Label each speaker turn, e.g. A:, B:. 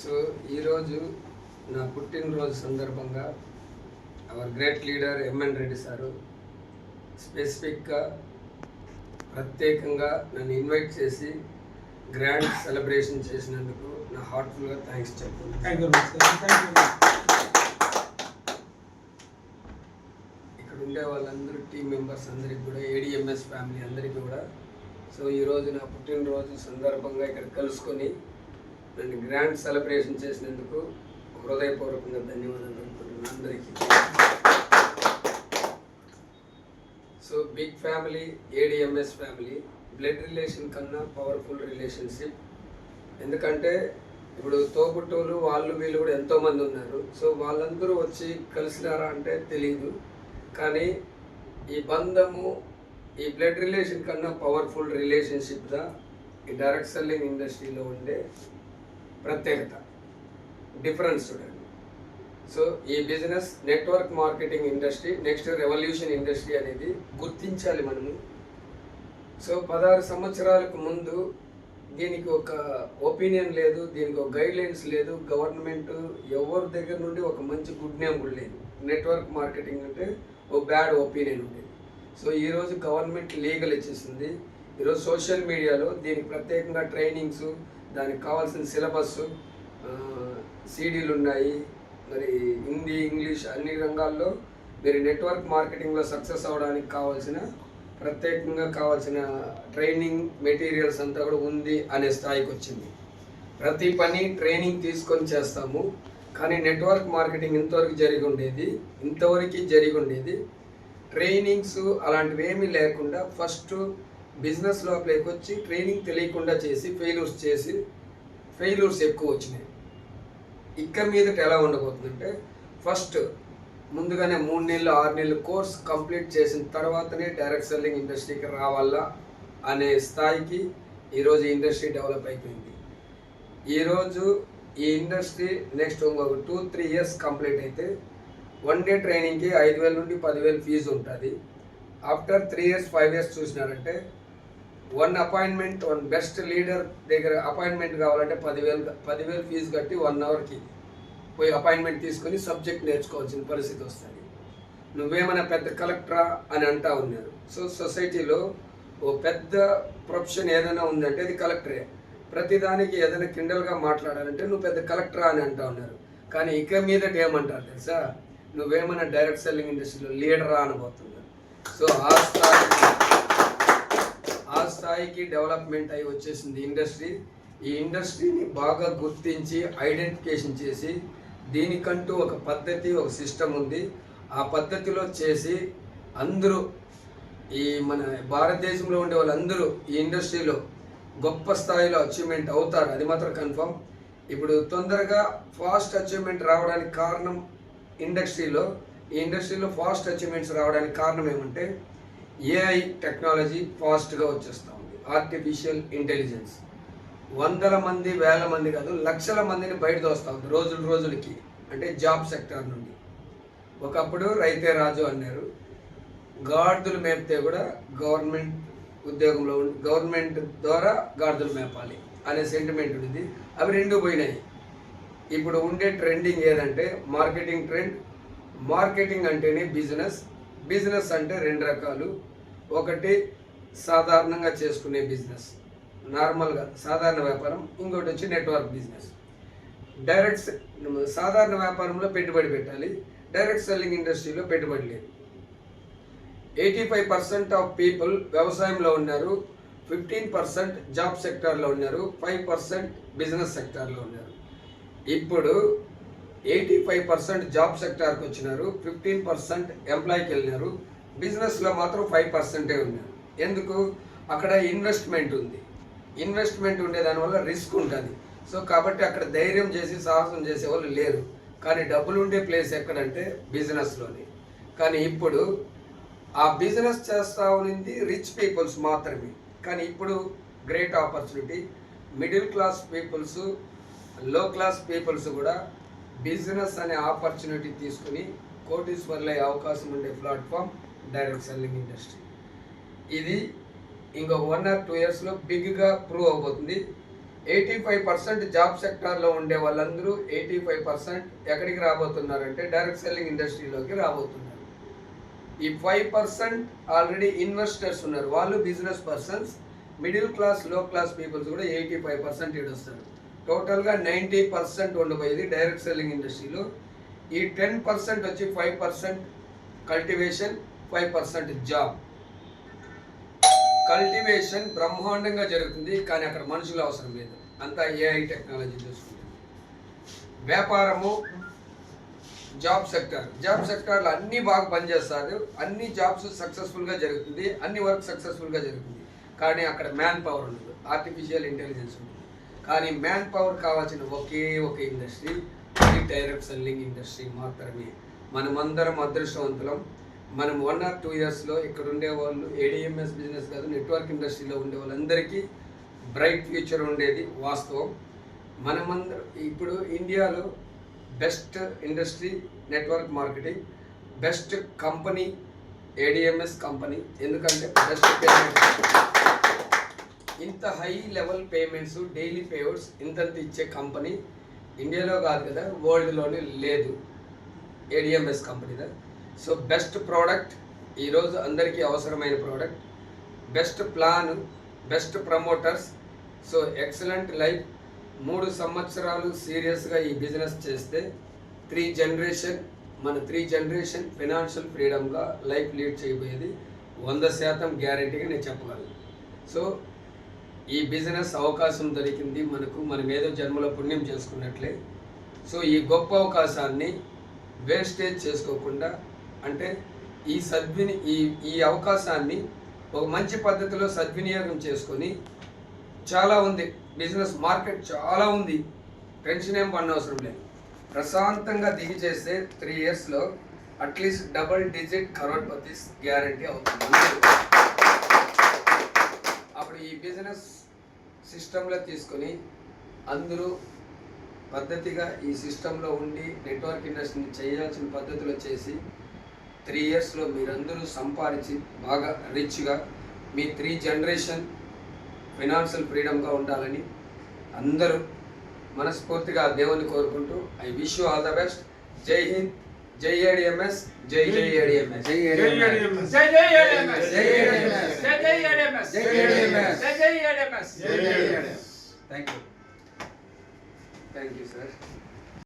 A: So ఈరోజు నా పుట్టినరోజు సందర్భంగా our great leader MN Reddy sir స్పెసిఫిక్గా ప్రత్యేకంగా నన్ను ఇన్వైట్ చేసి గ్రాండ్ సెలబ్రేషన్ చేసినందుకు నా హార్ట్ఫుల్గా థ్యాంక్స్ చెప్తున్నాను. ఇక్కడ ఉండే వాళ్ళందరూ టీం మెంబర్స్ అందరికి కూడా ఏడిఎంఎస్ ఫ్యామిలీ అందరికీ కూడా సో ఈరోజు నా పుట్టినరోజు సందర్భంగా ఇక్కడ కలుసుకొని నన్ను గ్రాండ్ సెలబ్రేషన్ చేసినందుకు హృదయపూర్వకంగా ధన్యవాదాలు అనుకుంటున్నాను అందరికీ. So big family ADMS family blood relation కన్నా పవర్ఫుల్ రిలేషన్షిప్ ఎందుకంటే ఇప్పుడు తోబుట్టువులు వాళ్ళు వీళ్ళు కూడా ఎంతోమంది ఉన్నారు. సో వాళ్ళందరూ వచ్చి కలిసినారా అంటే తెలియదు కానీ ఈ బంధము ఈ బ్లడ్ రిలేషన్ కన్నా పవర్ఫుల్ రిలేషన్షిప్గా ఈ డైరెక్ట్ సెల్లింగ్ ఇండస్ట్రీలో ఉండే ప్రత్యేకత డిఫరెన్స్ చూడండి. సో ఈ business network marketing industry next revolution industry అనేది గుర్తించాలి మనము. సో పదహారు సంవత్సరాలకు ముందు దీనికి ఒక ఒపీనియన్ లేదు దీనికి ఒక గైడ్ లైన్స్ లేదు గవర్నమెంట్ ఎవరి దగ్గర నుండి ఒక మంచి గుడ్ నేమ్ కూడా లేదు. నెట్వర్క్ మార్కెటింగ్ అంటే ఒక బ్యాడ్ ఒపీనియన్ ఉండేది. సో ఈరోజు గవర్నమెంట్ లీగల్ ఇచ్చేసింది. ఈరోజు సోషల్ మీడియాలో దీనికి ప్రత్యేకంగా ట్రైనింగ్స్ దానికి కావాల్సిన సిలబస్ సీడీలు ఉన్నాయి. మరి హిందీ ఇంగ్లీష్ అన్ని రంగాల్లో మీరు నెట్వర్క్ మార్కెటింగ్లో సక్సెస్ అవ్వడానికి కావాల్సిన ప్రత్యేకంగా కావాల్సిన ట్రైనింగ్ మెటీరియల్స్ అంతా కూడా ఉంది అనే స్థాయికి వచ్చింది. ప్రతి పని ట్రైనింగ్ తీసుకొని చేస్తాము. కానీ నెట్వర్క్ మార్కెటింగ్ ఇంతవరకు జరిగి ఉండేది ఇంతవరకు జరిగి ఉండేది ట్రైనింగ్స్ అలాంటివి ఏమీ లేకుండా ఫస్ట్ బిజినెస్ లోపలికి వచ్చి ట్రైనింగ్ తెలియకుండా చేసి ఫెయిల్యూర్స్ చేసి ఫెయిల్యూర్స్ ఎక్కువ వచ్చినాయి. ఇక్క మీదట ఎలా ఉండబోతుందంటే ఫస్ట్ ముందుగానే మూడు నెలలు ఆరు నెలలు కోర్స్ కంప్లీట్ చేసిన తర్వాతనే డైరెక్ట్ సెల్లింగ్ ఇండస్ట్రీకి రావాలా అనే స్థాయికి ఈరోజు ఇండస్ట్రీ డెవలప్ అయిపోయింది. ఈరోజు ఈ ఇండస్ట్రీ నెక్స్ట్ ఇంకొక టూ త్రీ ఇయర్స్ కంప్లీట్ అయితే వన్ డే ట్రైనింగ్కి ఐదు వేల నుండి పదివేలు ఫీజు ఉంటుంది. After three years five years చూసినారంటే one appointment one best leader దగ్గర అపాయింట్మెంట్ కావాలంటే పదివేలు పదివేలు ఫీజు కట్టి వన్ అవర్కి పోయి అపాయింట్మెంట్ తీసుకొని సబ్జెక్ట్ నేర్చుకోవాల్సిన పరిస్థితి వస్తుంది. నువ్వేమైనా పెద్ద కలెక్టరా అని అంటా ఉన్నారు. సో సొసైటీలో ఓ పెద్ద ప్రొఫెషన్ ఏదైనా ఉందంటే అది కలెక్టరే. ప్రతిదానికి ఏదైనా కిండల్గా మాట్లాడాలంటే నువ్వు పెద్ద కలెక్టరా అని అంటా ఉన్నారు. కానీ ఇక మీదట ఏమంటారు తెలుసా? నువ్వేమైనా డైరెక్ట్ సెల్లింగ్ ఇండస్ట్రీలో లీడరా అనబోతున్నారు సో ఆ స్థాయికి ఆ స్థాయికి డెవలప్మెంట్ అయి వచ్చేసింది ఇండస్ట్రీ ఈ ఇండస్ట్రీని బాగా గుర్తించి ఐడెంటిఫికేషన్ చేసి దీనికంటూ ఒక పద్ధతి ఒక సిస్టమ్ ఉంది. ఆ పద్ధతిలో చేసి అందరూ ఈ మన భారతదేశంలో ఉండే వాళ్ళందరూ ఈ ఇండస్ట్రీలో గొప్ప స్థాయిలో అచీవ్మెంట్ అవుతారు. అది మాత్రం కన్ఫర్మ్ ఇప్పుడు తొందరగా ఫాస్ట్ అచీవ్మెంట్ రావడానికి కారణం ఇండస్ట్రీలో ఈ ఇండస్ట్రీలో ఫాస్ట్ అచీవ్మెంట్స్ రావడానికి కారణం ఏమంటే ఏఐ టెక్నాలజీ ఫాస్ట్గా వచ్చేస్తూ ఉంది. ఆర్టిఫిషియల్ ఇంటెలిజెన్స్ వందల మంది వేల మంది కాదు లక్షల మందిని బయట దోస్తూ ఉంది రోజుల రోజులకి. అంటే జాబ్ సెక్టార్ నుండి. ఒకప్పుడు రైతే రాజు అన్నారు గాడిదలు మేపితే కూడా గవర్నమెంట్ ఉద్యోగంలో గవర్నమెంట్ ద్వారా గాడిదలు మేపాలి అనే సెంటిమెంట్ ఉంది అవి రెండు పోయినాయి. ఇప్పుడు ఉండే ట్రెండింగ్ ఏదంటే మార్కెటింగ్ ట్రెండ్ మార్కెటింగ్ అంటేనే బిజినెస్. బిజినెస్ అంటే రెండు రకాలు. ఒకటి సాధారణంగా చేసుకునే బిజినెస్ నార్మల్గా సాధారణ వ్యాపారం. ఇంకోటి వచ్చి నెట్వర్క్ బిజినెస్. డైరెక్ట్ సాధారణ వ్యాపారంలో పెట్టుబడి పెట్టాలి. డైరెక్ట్ సెల్లింగ్ ఇండస్ట్రీలో పెట్టుబడి లేదు. Eighty five percent of people వ్యవసాయంలో ఉన్నారు. ఫిఫ్టీన్ పర్సెంట్ జాబ్ సెక్టార్లో ఉన్నారు. ఫైవ్ పర్సెంట్ బిజినెస్ సెక్టార్లో ఉన్నారు. ఇప్పుడు ఎయిటీ ఫైవ్ పర్సెంట్ జాబ్ సెక్టార్కి వచ్చినారు ఫిఫ్టీన్ పర్సెంట్ ఎంప్లాయ్కి వెళ్ళినారు బిజినెస్లో మాత్రం ఫైవ్ పర్సెంటే ఉన్నారు. ఎందుకు? అక్కడ ఇన్వెస్ట్మెంట్ ఉంది. ఇన్వెస్ట్మెంట్ ఉండే దానివల్ల రిస్క్ ఉంటుంది. సో కాబట్టి అక్కడ ధైర్యం చేసి సాహసం చేసే వాళ్ళు లేరు. కానీ డబ్బులు ఉండే ప్లేస్ ఎక్కడంటే బిజినెస్లోనే. కానీ ఇప్పుడు ఆ బిజినెస్ చేస్తా ఉన్నది రిచ్ పీపుల్స్ మాత్రమే. కానీ ఇప్పుడు great opportunity middle class peoples low class peoples కూడా బిజినెస్ అనే ఆపర్చునిటీ తీసుకుని కోటీశ్వర్లయ్యే అవకాశం ఉండే ప్లాట్ఫామ్ డైరెక్ట్ సెల్లింగ్ ఇండస్ట్రీ ఇది ఇంకో వన్ ఆర్ టూ ఇయర్స్లో బిగ్గా ప్రూవ్ అవబోతుంది ఎయిటీ ఫైవ్ పర్సెంట్ జాబ్ సెక్టార్లో ఉండే వాళ్ళందరూ ఎయిటీ ఫైవ్ పర్సెంట్ ఎక్కడికి రాబోతున్నారంటే డైరెక్ట్ సెల్లింగ్ ఇండస్ట్రీలోకి రాబోతున్నారు. ఈ ఫైవ్ పర్సెంట్ ఆల్రెడీ ఇన్వెస్టర్స్ ఉన్నారు. వాళ్ళు బిజినెస్ పర్సన్స్ మిడిల్ క్లాస్లో క్లాస్ పీపుల్స్ కూడా ఎయిటీ ఫైవ్ పర్సెంట్ వస్తారు టోటల్గా నైంటీ పర్సెంట్ ఉండిపోయేది డైరెక్ట్ సెల్లింగ్ ఇండస్ట్రీలో. ఈ టెన్ పర్సెంట్ వచ్చి five percent cultivation five percent job. Cultivation బ్రహ్మాండంగా జరుగుతుంది కానీ అక్కడ మనుషులు అవసరం లేదు. అంతా ఏఐ టెక్నాలజీ చూసుకుంటుంది వ్యాపారము జాబ్ సెక్టర్. జాబ్ సెక్టార్లో అన్నీ బాగా పనిచేస్తారు. అన్ని జాబ్స్ సక్సెస్ఫుల్గా జరుగుతుంది. అన్ని వర్క్ సక్సెస్ఫుల్గా జరుగుతుంది. కానీ అక్కడ మ్యాన్ పవర్ ఉండదు. ఆర్టిఫిషియల్ ఇంటెలిజెన్స్ ఉంటుంది. కానీ మ్యాన్ పవర్ కావాల్సిన ఒకే ఒక ఇండస్ట్రీ అది డైరెక్ట్ సెల్లింగ్ ఇండస్ట్రీ మాత్రమే. మనమందరం అదృష్టవంతులం. మనం వన్ ఆర్ టూ ఇయర్స్లో ఇక్కడ ఉండే వాళ్ళు ఏడిఎంఎస్ బిజినెస్ కాదు నెట్వర్క్ ఇండస్ట్రీలో ఉండే వాళ్ళందరికీ బ్రైట్ ఫ్యూచర్ ఉండేది వాస్తవం. మనమందరం ఇప్పుడు ఇండియాలో best industry network marketing best company ADMS company ఎందుకంటే బెస్ట్ పేమెంట్ ఇంత high level payments daily payments ఇంతంత ఇచ్చే కంపెనీ ఇండియాలో కాదు కదా వరల్డ్లోనే లేదు. ఏడిఎంఎస్ కంపెనీదా సో బెస్ట్ ప్రోడక్ట్ ఈరోజు అందరికీ అవసరమైన product best plan best promoters. So excellent life. మూడు సంవత్సరాలు సీరియస్గా ఈ బిజినెస్ చేస్తే త్రీ జనరేషన్ మన త్రీ జనరేషన్ ఫినాన్షియల్ ఫ్రీడమ్గా లైఫ్ లీడ్ చేయబోయేది. వంద శాతం గ్యారంటీగా నేను చెప్పగలను. సో ఈ బిజినెస్ అవకాశం దొరికింది మనకు. మనం ఏదో జన్మలో పుణ్యం చేసుకున్నట్లే. సో ఈ గొప్ప అవకాశాన్ని వేస్టేజ్ చేసుకోకుండా అంటే ఈ సద్విని ఈ ఈ అవకాశాన్ని ఒక మంచి పద్ధతిలో సద్వినియోగం చేసుకొని చాలా ఉంది. బిజినెస్ మార్కెట్ చాలా ఉంది. టెన్షన్ ఏం పడినవసరం లేదు. ప్రశాంతంగా దిగి చేస్తే త్రీ ఇయర్స్లో అట్లీస్ట్ డబుల్ డిజిట్ కరోడ్పతి గ్యారంటీ అవుతుంది. అప్పుడు ఈ బిజినెస్ సిస్టంలో తీసుకొని అందరూ పద్ధతిగా ఈ సిస్టంలో ఉండి నెట్వర్క్ ఇండస్ట్రీని చేయాల్సిన పద్ధతిలో చేసి త్రీ ఇయర్స్లో మీరందరూ సంపాదించి బాగా రిచ్గా మీ త్రీ జనరేషన్ ఫినాన్షియల్ ఫ్రీడమ్గా ఉండాలని అందరూ మనస్ఫూర్తిగా దేవుని కోరుకుంటూ I wish you all the best జై హింద్. జై ఏడిఎంఎస్ జై జై ఏడిఎంఎస్
B: జై ఏడిఎంఎస్.
C: జై జై ఏడెంఎస్.
A: జై ఏడిఎంఎస్.
C: జై జై ఏడెంఎస్.
A: జై ఏడిఎంఎస్.
C: జై జై ఏడెంఎస్.
B: జై ADMS.
A: Thank you thank you sir